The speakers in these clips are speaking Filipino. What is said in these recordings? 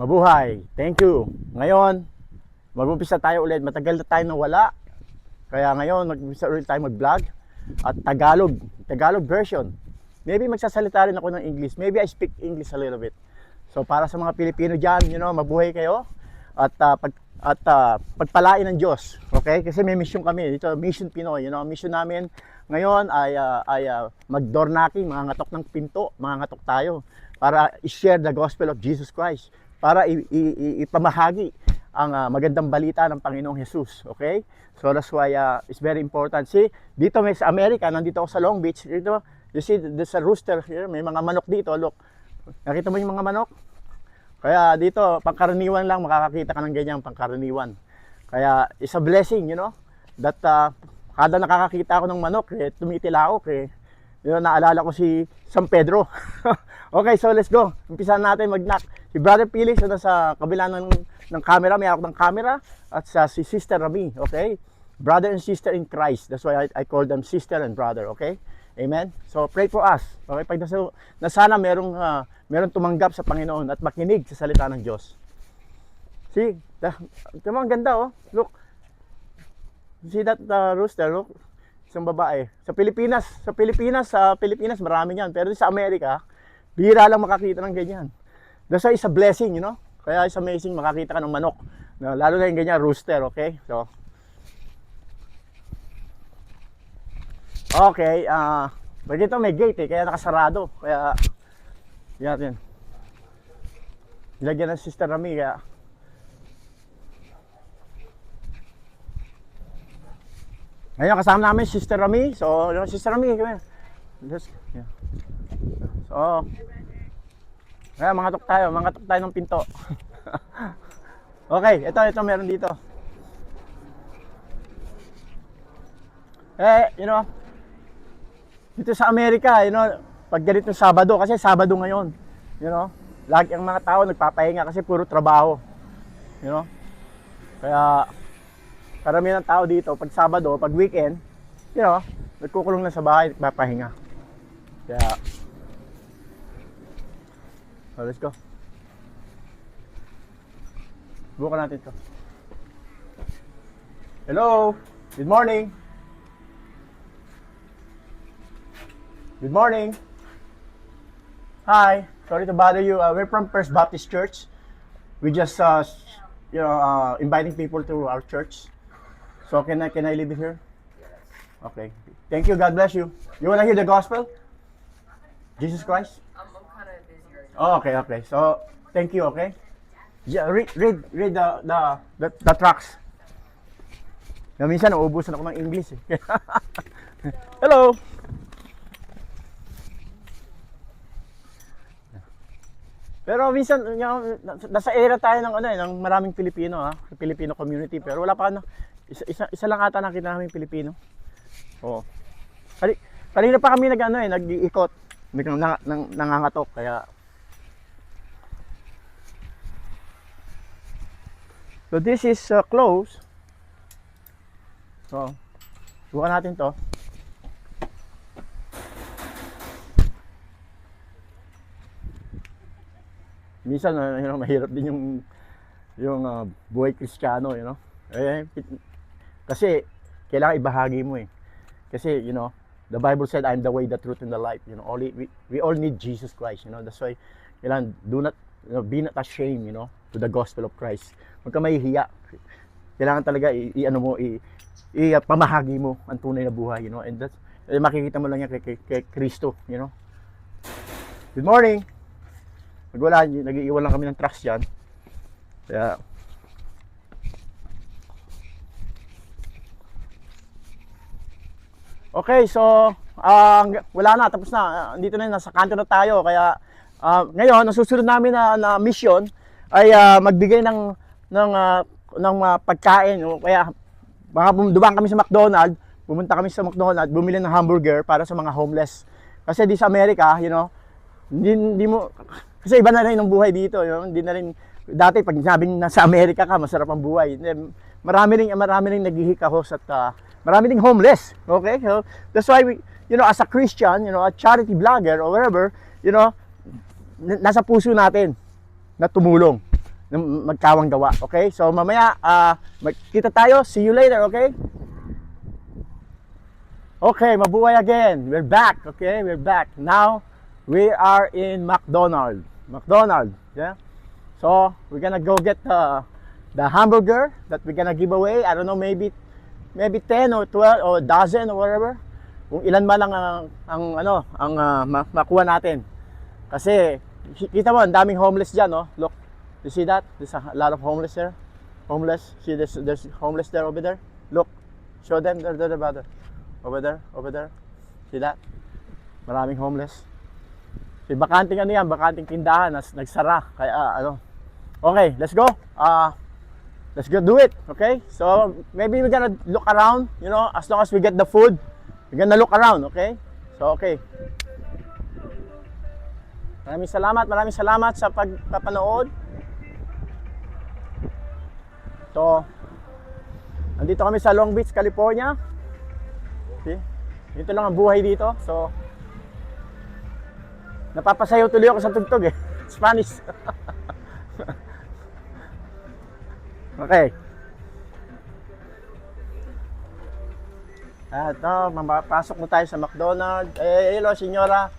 Mabuhay. Thank you. Ngayon, mag-umpisa tayo ulit. Matagal na tayo nawala. Kaya ngayon, mag-umpisa ulit tayo mag-vlog. At Tagalog. Tagalog version. Maybe magsasalita rin ako ng English. Maybe I speak English a little bit. So para sa mga Pilipino dyan, you know, mabuhay kayo. At ah, pag at ah, pagpalain ng Diyos. Okay? Kasi may mission kami. Dito, Mission Pinoy. You know, mission namin ngayon ay, ah, ay ah, mag-door knocking, mga ngatok ng pinto, mga ngatok tayo para i-share the gospel of Jesus Christ, para ipamahagi ang ah, magandang balita ng Panginoong Jesus. Okay? So that's why ah, it's very important. See, dito may sa Amerika, nandito ako sa Long Beach. Dito, you see, there's a rooster here. May mga manok dito. Look. Nakita mo yung mga manok? Kaya dito, pangkaraniwan lang, makakakita ka ng ganyan, pangkaraniwan. Kaya, it's a blessing, you know, that uh, kada nakakakita ako ng manok, eh, tumitilaok, eh. Yun, naalala ko si San Pedro. okay, so let's go. Umpisahan natin mag-knock. Si Brother Felix, na sa kabila ng, ng camera, may ako ng camera, at sa si Sister Rami, okay? Brother and sister in Christ. That's why I, I call them sister and brother, okay? Amen? So pray for us. Okay? Pag nasa, na sana merong, ah, merong tumanggap sa Panginoon at makinig sa salita ng Diyos. See? Ito mo, ang ganda oh. Look. See that uh, rooster? Look. Isang babae. Sa Pilipinas, sa Pilipinas, sa Pilipinas marami yan. Pero sa Amerika, bihira lang makakita ng ganyan. That's why it's a blessing, you know? Kaya it's amazing makakita ka ng manok. Na, lalo na yung ganyan, rooster, okay? So, Okay, ah, uh, dito may gate eh, kaya nakasarado. Kaya, yan yan. Lagyan ng Sister Rami, kaya. Ngayon kasama namin si Sister Rami. So, Sister Rami, kami. Just, yeah. So, kaya mga tok tayo, mga tok tayo ng pinto. okay, ito, ito meron dito. Eh, you know, dito sa Amerika, you know, pag ganitong Sabado, kasi Sabado ngayon, you know, lagi ang mga tao nagpapahinga kasi puro trabaho, you know. Kaya, karamihan ng tao dito, pag Sabado, pag weekend, you know, nagkukulong na sa bahay, nagpapahinga. Kaya, so let's go. Bukan natin to. Hello, good morning. Good morning. Hi. Sorry to bother you. Uh, we're from First Baptist Church. We just, uh, you know, uh, inviting people to our church. So can I can I leave it here? Okay. Thank you. God bless you. You wanna hear the gospel? Jesus Christ. I'm, I'm kind of busy right now. Oh, okay, okay. So thank you. Okay. Yeah, read read read the the the, the tracks. Na minsan nauubusan ako ng English eh. Hello. Pero minsan, nasa era tayo ng ano eh, ng maraming Pilipino ha, sa Filipino community. Pero wala pa ano, isa, isa, isa lang ata nakita namin Pilipino. Oo. Kani, kanina pa kami nag ano eh, nag-iikot. May nang, nang, nangangatok kaya So this is uh, close. So, subukan natin to. minsan uh, you know, mahirap din yung yung uh, buhay kristyano, you know. Eh, kasi kailangan ibahagi mo eh. Kasi, you know, the Bible said, I'm the way, the truth, and the life. You know, only, we, we all need Jesus Christ, you know. That's why, kailangan, do not, you know, be not ashamed, you know, to the gospel of Christ. Huwag ka mahihiya. Kailangan talaga, i, i- ano mo, i, i, uh, pamahagi mo ang tunay na buhay, you know. And that's, eh, makikita mo lang yan kay, kay, kay Kristo, you know. Good morning! Nagwala, nag-iiwan lang kami ng trucks dyan. Kaya, Okay, so ah, wala na, tapos na. Ah, Andito na, nasa kanto na tayo. Kaya ah, ngayon, ang namin na, na mission ay ah, magbigay ng ng ah, ng ah, pagkain. Kaya baka dumaan kami sa McDonald's, pumunta kami sa McDonald's, bumili ng hamburger para sa mga homeless. Kasi di sa Amerika, you know, hindi, hindi mo kasi iba na rin ang buhay dito, you know? hindi na rin dati pag sabing nasa Amerika ka, masarap ang buhay. Marami ring marami ring naghihikahos at ah, marami ding homeless. Okay? So that's why we you know, as a Christian, you know, a charity vlogger or whatever, you know, nasa puso natin na tumulong. ng magkawang gawa. Okay? So mamaya, ah, magkita tayo. See you later, okay? Okay, mabuhay again. We're back, okay? We're back. Now, we are in McDonald. McDonald, yeah? So, we're gonna go get the, the hamburger that we're gonna give away. I don't know, maybe maybe 10 or 12 or dozen or whatever. Kung ilan man lang ang, ang ano, ang ma- makuha natin. Kasi, kita mo, ang daming homeless dyan, no? Look, you see that? There's a lot of homeless there. Homeless. See, there's, there's homeless there over there. Look, show them, there, there, brother. Over there, over there. See that? Maraming homeless. Si bakanting ano yan, bakanting tindahan, nas, nagsara. Kaya ah, ano. Okay, let's go. Ah, let's go do it. Okay? So, maybe we're gonna look around, you know, as long as we get the food, we're gonna look around, okay? So, okay. Maraming salamat, maraming salamat sa pagpapanood. So, andito kami sa Long Beach, California. See? Dito lang ang buhay dito. So, napapasayaw tuloy ako sa tugtog eh. Spanish. okay. At oh, mamapasok na tayo sa McDonald's. Eh, hello, senyora.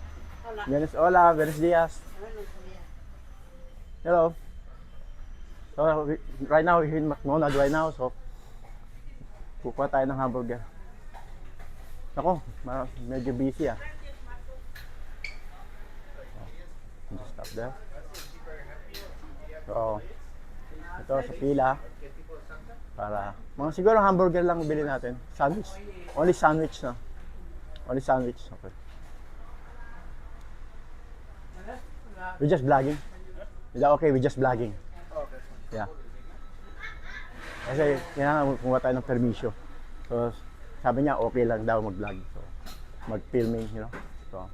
Hola. Buenos, hola, buenos días. Buenos días. Hello. So, we- right now, we're in McDonald's right now, so kukuha tayo ng hamburger. Ako, medyo busy ah. Oh, Just stop there. So, ito sa pila. Para, mga siguro hamburger lang bili natin. Sandwich. Only sandwich na. Only sandwich. Okay. We're just vlogging. Is that okay? We're just vlogging. Yeah. Kasi kailangan kumuha tayo ng permisyo. So, sabi niya okay lang daw mag-vlog. So, mag-filming, you know. So,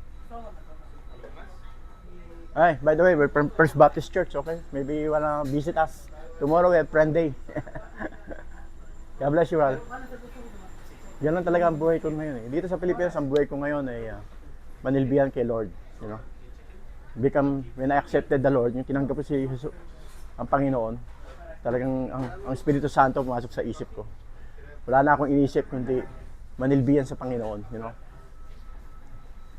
Ay, by the way, we're from First Baptist Church, okay? Maybe you wanna visit us. Tomorrow we have friend day. God bless you all. Lang talaga ang buhay ko ngayon eh. Dito sa Pilipinas, ang buhay ko ngayon ay uh, manilbihan kay Lord, you know. Become, when I accepted the Lord, yung tinanggap ko si Jesus, ang Panginoon, talagang ang, ang Espiritu Santo pumasok sa isip ko. Wala na akong inisip kundi manilbihan sa Panginoon, you know.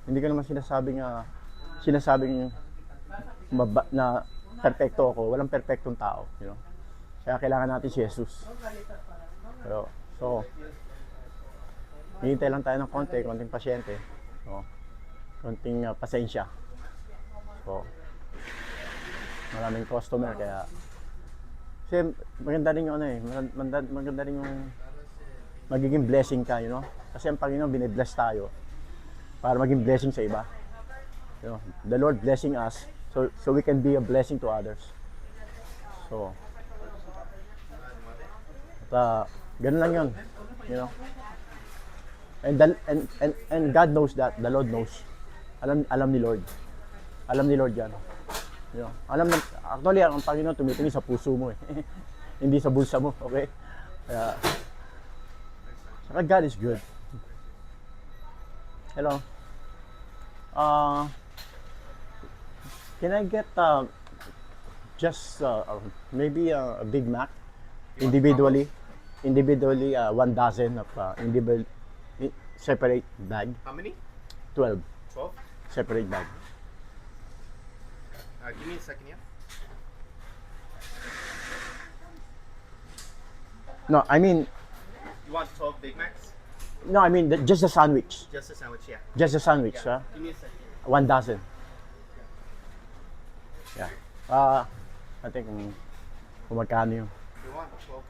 Hindi ko naman sinasabing uh, sinasabing maba, na perpekto ako. Walang perpektong tao, you know. Kaya kailangan natin si Jesus. Pero, so, hihintay lang tayo ng konti, konting pasyente. So, konting uh, pasensya. So, maraming customer kaya kasi maganda rin yung ano eh, maganda, maganda rin yung magiging blessing ka, you know? Kasi ang Panginoon binibless tayo para maging blessing sa iba. You know, the Lord blessing us so so we can be a blessing to others. So, uh, ganun lang yun, you know? And, the, and, and, and God knows that, the Lord knows. Alam, alam ni Lord. Alam ni Lord yan. You know, alam na, actually, ang Panginoon tumitingin sa puso mo eh. Hindi sa bulsa mo, okay? Kaya, saka God is good. Hello. Uh, can I get uh, just uh, maybe uh, a Big Mac individually? Individually, uh, one dozen of uh, individual separate bag, How many? 12 12? separate bag. Uh, give me a second, yeah? No, I mean, You want 12 Big Macs? no, I mean the, just the sandwich. Just a sandwich, yeah. Just the sandwich, huh? Give me a second. One dozen. Yeah. Uh, I think kung, kung magkano yung You want 12 Big Macs?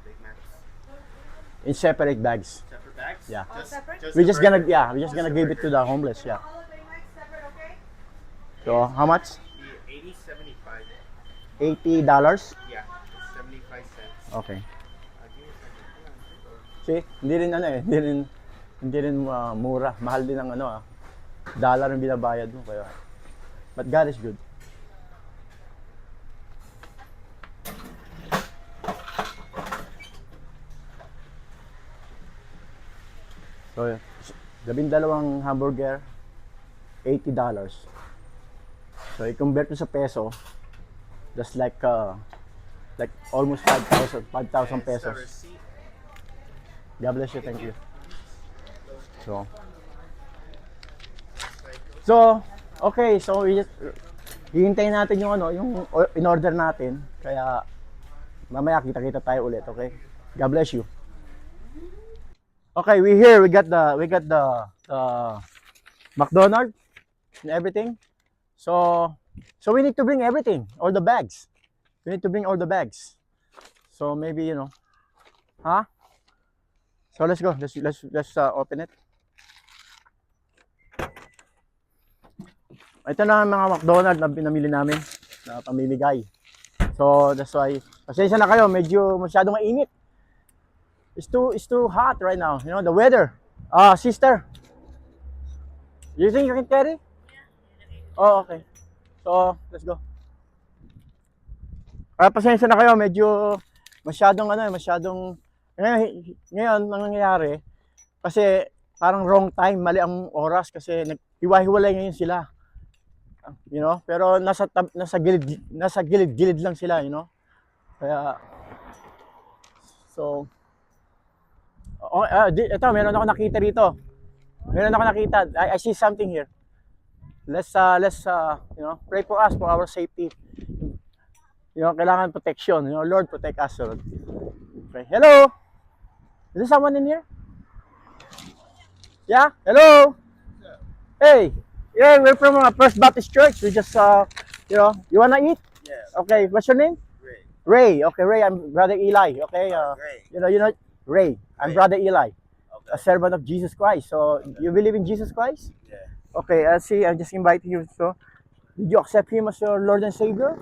In separate bags. Separate bags? Yeah. All separate? We're just gonna yeah, we're just Just gonna give it to the homeless, yeah. All of Big Macs separate, okay? So how much? The 80, 75. Eighty dollars. Yeah, it's 75 cents. Okay. Uh. See, hindi rin ano eh, hindi rin hindi rin uh, mura. Mahal din ang ano ah. Dollar ang binabayad mo kaya. But God is good. So, labing dalawang hamburger, $80. So, i-convert mo sa peso, that's like uh, Like almost 5,000 5,000 It's the pesos. God bless you. Thank you. So, so okay. So, we just, hihintayin natin yung ano, yung in order natin. Kaya, mamaya kita-kita tayo ulit, okay? God bless you. Okay, we here. We got the, we got the, the McDonald and everything. So, so we need to bring everything, all the bags. We need to bring all the bags. So maybe you know, huh? So let's go. Let's let's let's uh, open it. Ito na ang mga McDonald na pinamili namin na pamimigay. So that's why pasensya na kayo, medyo masyado mainit. It's too it's too hot right now, you know, the weather. Ah, sister. You think you can carry? Oh, okay. So, let's go. Kaya pasensya na kayo, medyo masyadong ano, masyadong ngayon, ngayon ang nangyayari kasi parang wrong time, mali ang oras kasi naghiwa-hiwalay ngayon sila. You know, pero nasa tab- nasa gilid nasa gilid-gilid lang sila, you know. Kaya so Oh, ah, di, ito, meron ako nakita rito. Meron ako nakita. I, I see something here. Let's uh, let's uh, you know, pray for us for our safety. You know, kailangan protection. You know, Lord protect us, Lord. Okay. Hello. Is there someone in here? Yeah. Hello. Hey. Yeah, we're from uh, First Baptist Church. We just uh, you know, you wanna eat? Yes. Okay. What's your name? Great. Ray. Okay, Ray. I'm Brother Eli. Okay. Uh, Great. you know, you know, Ray. I'm Ray. Brother Eli, Okay. a servant of Jesus Christ. So, you believe in Jesus Christ? Yeah. Okay, I see. I'm just inviting you. So, did you accept Him as your Lord and Savior?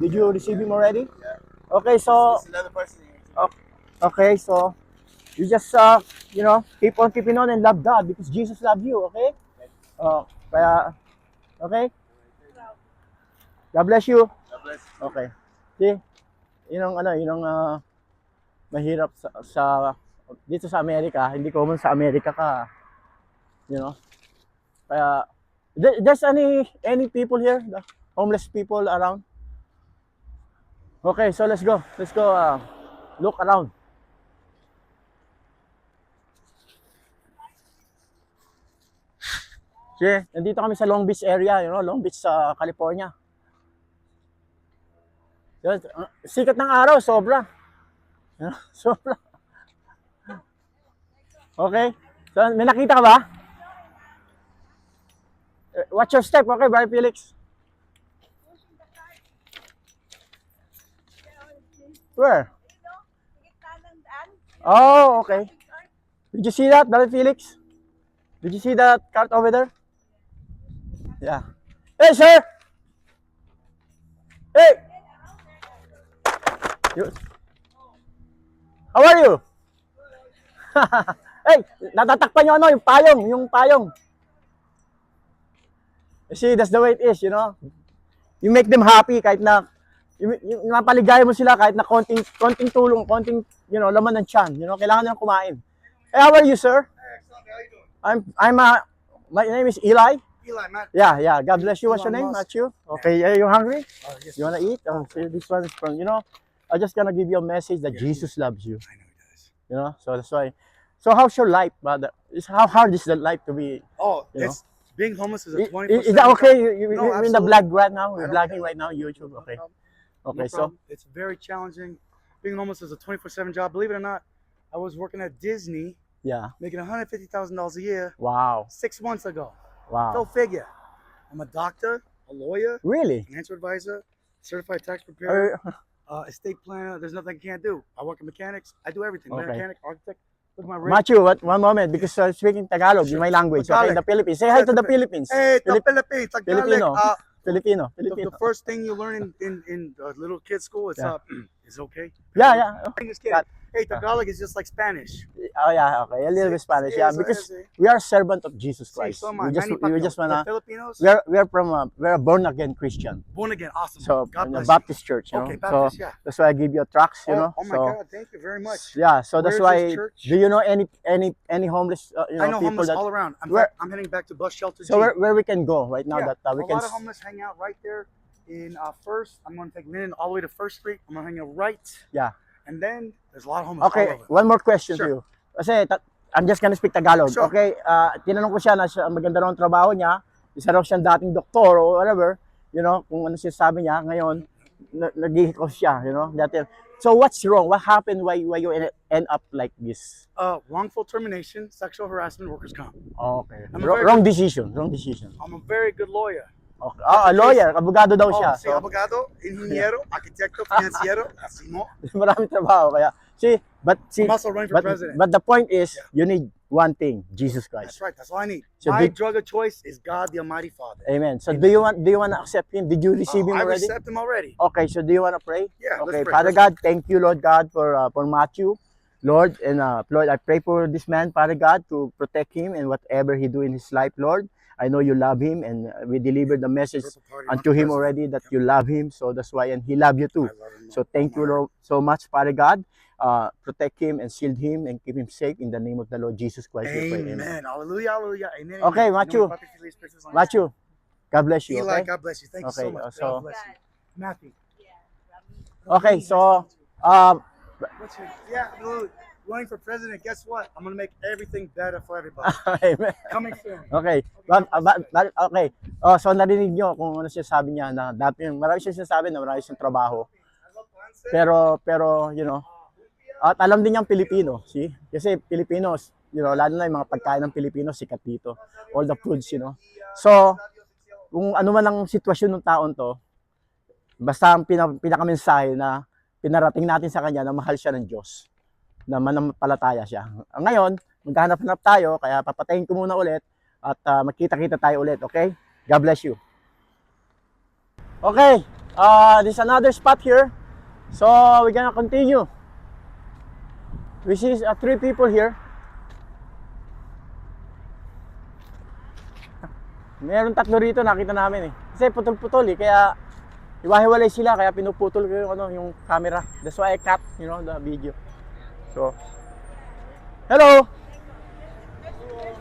Did you receive Him already? Yeah. Okay, so is another person. Oh. okay, so you just uh, you know, keep on keeping on and love God because Jesus loved you. Okay? Uh, kaya, okay. God bless you. God bless you. Okay. See, yun ang ano, yun ang ah, mahirap sa, sa dito sa Amerika, hindi common sa Amerika ka. You know? Kaya there- there's any any people here, the homeless people around? Okay, so let's go. Let's go uh, look around. See, nandito kami sa Long Beach area, you know, Long Beach sa California. Yan, ang Sikat ng araw, sobra. Sobra. Okay. So, may nakita ka ba? Eh, Watch your step, okay, Brother Felix? Where? Oh, okay. Did you see that, Brother Felix? Did you see that cart over there? Yeah. Hey, sir! Hey! You- How are you? hey, natatakpan yung ano, yung payong, yung payong. You see, that's the way it is, you know. You make them happy kahit na yung, yung napaligaya mo sila kahit na konting konting tulong, konting, you know, laman ng tiyan, you know, kailangan nilang kumain. Hey, how are you, sir? I'm I'm uh, my name is Eli. Eli, Matt. Yeah, yeah. God bless you. What's your name? Matthew. Okay, are you hungry? Oh, yes. You wanna eat? Oh, so this one is from you know. I'm just gonna give you a message that Yeah. Jesus loves you. I know he does. You know, so that's why. So how's your life, brother? Is how hard is the life to be? Oh, it's being homeless is Is, a 24 is that okay? You, you, No, you're in the black right now. We're I care. right now. YouTube. Okay. Okay, Okay. So it's very challenging. Being homeless is a 24 7 job. Believe it or not, I was working at Disney yeah. making $150,000 a year Wow. six months ago. Go Wow. figure. I'm a doctor, a lawyer, Really? financial advisor, certified tax preparer, Uh, estate planner. There's nothing I can't do. I work in mechanics. I do everything. Okay. Mechanic, architect. Look my ring. Matthew, what, one moment, because uh, speaking Tagalog, Sure. my language, okay, Tagalog. the Philippines. Say hi to the Philippines. Hey, the Filip- Philippines. Tagalog. Filipino. Uh, Filipino, the, Filipino. the first thing you learn in in, in uh, little kid school is Yeah. uh, is okay. Yeah, yeah. English kid. Got- Hey, Tagalog is just like Spanish. Oh yeah, okay. A little bit Spanish, yeah. Because we are servant of Jesus Christ. so. We just we just wanna Filipinos. we are we are from a we're a born again Christian. born again. Awesome. So God a bless you. Baptist church, you know. Okay, so yeah. that's why I give you a tracks, you oh, know. oh my so God, thank you very much. yeah, so that's why. is this church? Do you know any any any homeless uh, you know, I know people homeless that all around. I'm, Where- I'm heading back to bus shelter. so G. where, where we can go right now yeah, that uh, we a can lot of homeless hang out right there in uh, First. I'm gonna take Linden all the way to First Street. I'm gonna hang a right, Yeah. and then there's a lot of homeless Okay, all over. one more question Sure. to you. Kasi I'm just gonna speak Tagalog. Sure. Okay, ah, tinanong ko siya na siya, maganda raw ang trabaho niya. Isa raw siyang dating doktor or whatever. You know, kung ano siya sabi niya. Ngayon, na- nag-hikos siya, you know. Dati. So what's wrong? What happened? Why, why you en- end up like this? Uh, wrongful termination, sexual harassment, workers' comp. Okay. Wrong, very- wrong decision. Wrong decision. I'm a very good lawyer. Okay. Ah, a lawyer. Abogado daw siya. Oh, So, abogado, ingeniero, arquitecto, financiero, así no. maraming trabaho. Kaya, see, but see, I'm also running for but, president. but the point is, you need one thing, Jesus Christ. That's right. That's all I need. So My did- drug of choice is God, the Almighty Father. Amen. So do you want do you want to accept him? Did you receive Uh, him I already? accept him already. Okay, so do you want to pray? Yeah, let's Okay, pray. Father Let's God, thank you, Lord God, for uh, for Matthew, Lord, and uh, Lord, I pray for this man, Father God, to protect him and whatever he do in his life, Lord. I know you love him, and uh, we delivered the message unto him already that you love him. So that's why, and he love you too. I love him. So thank you, Lord, so much, Father God. Uh, protect him and shield him and keep him safe in the name of the Lord Jesus Christ. we pray. Amen. Hallelujah. Hallelujah. Amen. Okay, amen. Matthew. You know, Papi Feliz Christmas on you. Matthew, God bless you. Eli, Okay. God bless you. Thank you so much. so- God bless you. Matthew. Okay, so um, What's your, yeah, look, running for president, guess what? I'm to make everything better for everybody. Amen. Coming soon. Okay. Ba- ba- ba- okay. Oh, so narinig nyo kung ano siya sabi niya na dati marami siya sinasabi na marami siyang trabaho. Pero pero you know, at alam din niyang Pilipino, see? Kasi Filipinos, you know, lalo na yung mga pagkain ng Pilipino sikat dito. All the foods, you know. So, kung ano man ang sitwasyon ng taon to, basta ang pina- pinakamensahe na pinarating natin sa kanya na mahal siya ng Diyos, na manampalataya siya. Ngayon, maghahanap-hanap tayo, kaya papatayin ko muna ulit at ah, magkita-kita tayo ulit, okay? God bless you. Okay, uh, there's another spot here. So, we're gonna continue. We see uh, three people here. Meron tatlo rito, nakita namin eh. Kasi putol-putol eh, kaya iwahiwalay sila, kaya pinuputol ko yung, ano, yung camera. That's why I cut, you know, the video. So, hello!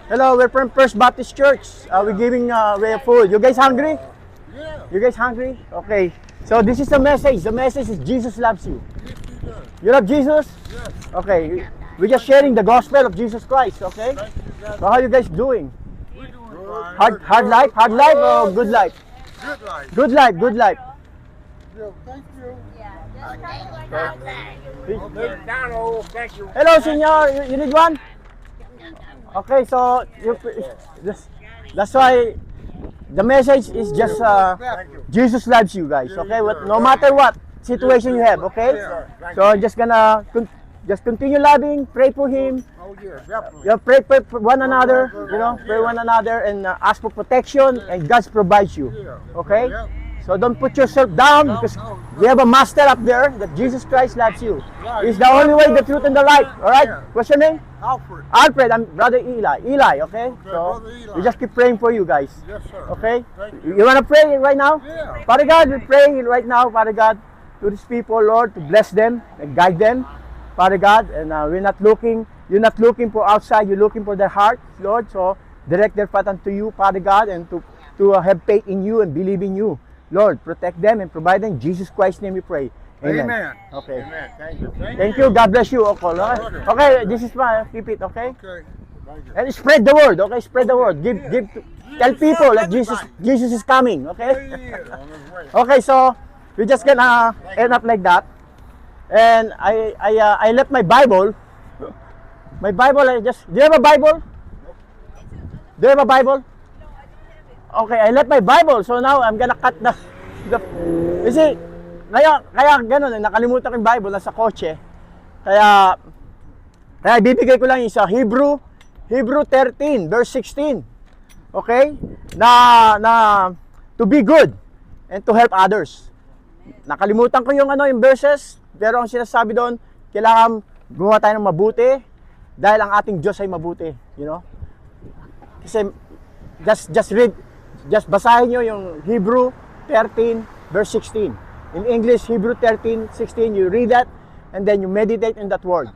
Hello, we're from First Baptist Church. Uh, we're giving uh, away food. You guys hungry? Yeah, You guys hungry? Okay. So this is the message. The message is Jesus loves you. yes, he does. You love Jesus? Yes. Okay. We're just sharing the gospel of Jesus Christ. Okay. Thank you, So how are you guys doing? We're doing fine. Hard, hard life, hard life, or good life? Good life. Good life, good life. Yeah, thank you. Hello, senior. You, you need one? Okay. So you, that's, that's why the message is just uh. Jesus loves you guys. Okay. What, no matter what situation you have. Okay. So I'm just gonna con- just continue loving, pray for him. You pray for for one another, you know, pray one another and uh, ask for protection and God provides you. Okay? So don't put yourself down because no. we have a master up there that Jesus Christ loves you. He's the only way, the truth, and the light. All right? Yeah. What's your name? Alfred. Alfred. I'm brother Eli. Eli. Okay. So Eli. we just keep praying for you guys. Yes, sir. Okay. Thank You, you wanna pray right now? Yeah. Father God, we pray right now, Father God, to these people, Lord, to bless them and guide them, Father God. And uh, we're not looking, you're not looking for outside, you're looking for their heart, Lord. So direct their path unto you, Father God, and to, to uh, have faith in you and believe in you. Lord, protect them and provide them. In Jesus Christ's name we pray. Amen. Amen. Okay. Amen. Thank you. Thank, Thank you. God bless you, Okol. Okay, okay this is my keep it, okay? Okay. You. And spread the word, okay? Spread the word. Give, give, tell people that Jesus, Jesus is coming, okay? Okay, so we're just gonna end up like that. And I I uh, I left my Bible. My Bible I just Do you have a Bible? Do you have a Bible? Okay, I left my Bible. So now I'm gonna cut the the Kasi kaya kaya ganun eh, nakalimutan ko yung Bible nasa kotse. Kaya kaya bibigay ko lang yung sa Hebrew Hebrew 13 verse 16. Okay? Na na to be good and to help others. Nakalimutan ko yung ano yung verses, pero ang sinasabi doon, kailangan gumawa tayo ng mabuti dahil ang ating Diyos ay mabuti, you know? Kasi just just read just basahin niyo yung Hebrew 13 verse 16. In English, Hebrew 13, 16, you read that and then you meditate in that word.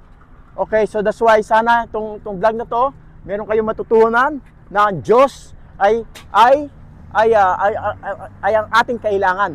Okay, so that's why sana tong tong vlog na to, meron kayong matutunan na ang Diyos ay ay ay, ah, ay, ay, ay, ay ang ating kailangan.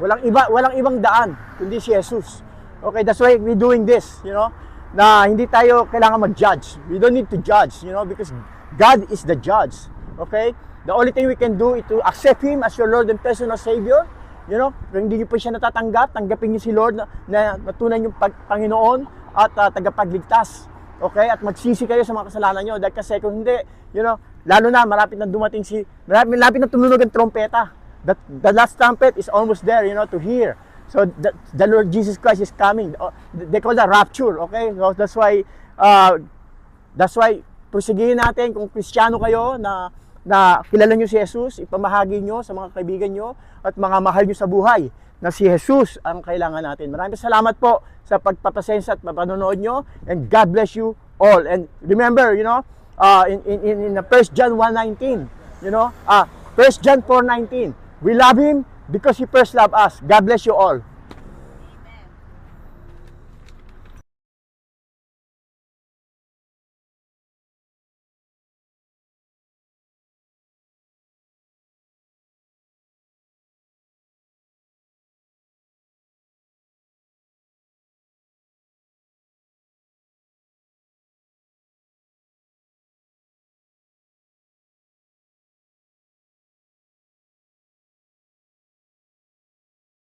Walang iba, walang ibang daan kundi si Jesus. Okay, that's why we're doing this, you know, na hindi tayo kailangan mag-judge. We don't need to judge, you know, because God is the judge. Okay? The only thing we can do is to accept Him as your Lord and personal Savior. You know, kung hindi niyo po siya natatanggap, tanggapin niyo si Lord na, na natunan yung pag, Panginoon at ah, tagapagligtas. Okay? At magsisi kayo sa mga kasalanan niyo. Dahil kasi kung hindi, you know, lalo na malapit na dumating si, malapit, malapit na tumunog ang trompeta. The, the last trumpet is almost there, you know, to hear. So the, the Lord Jesus Christ is coming. Oh, They call that rapture, okay? So that's why uh, That's why, pusigin natin kung kristyano kayo na na kilala nyo si Jesus, ipamahagi nyo sa mga kaibigan nyo at mga mahal nyo sa buhay na si Jesus ang kailangan natin. Maraming salamat po sa pagpapasensya at panonood nyo and God bless you all. And remember, you know, uh, in, in, in, in 1 John 1.19, you know, uh, 1 John 4.19, we love Him because He first loved us. God bless you all.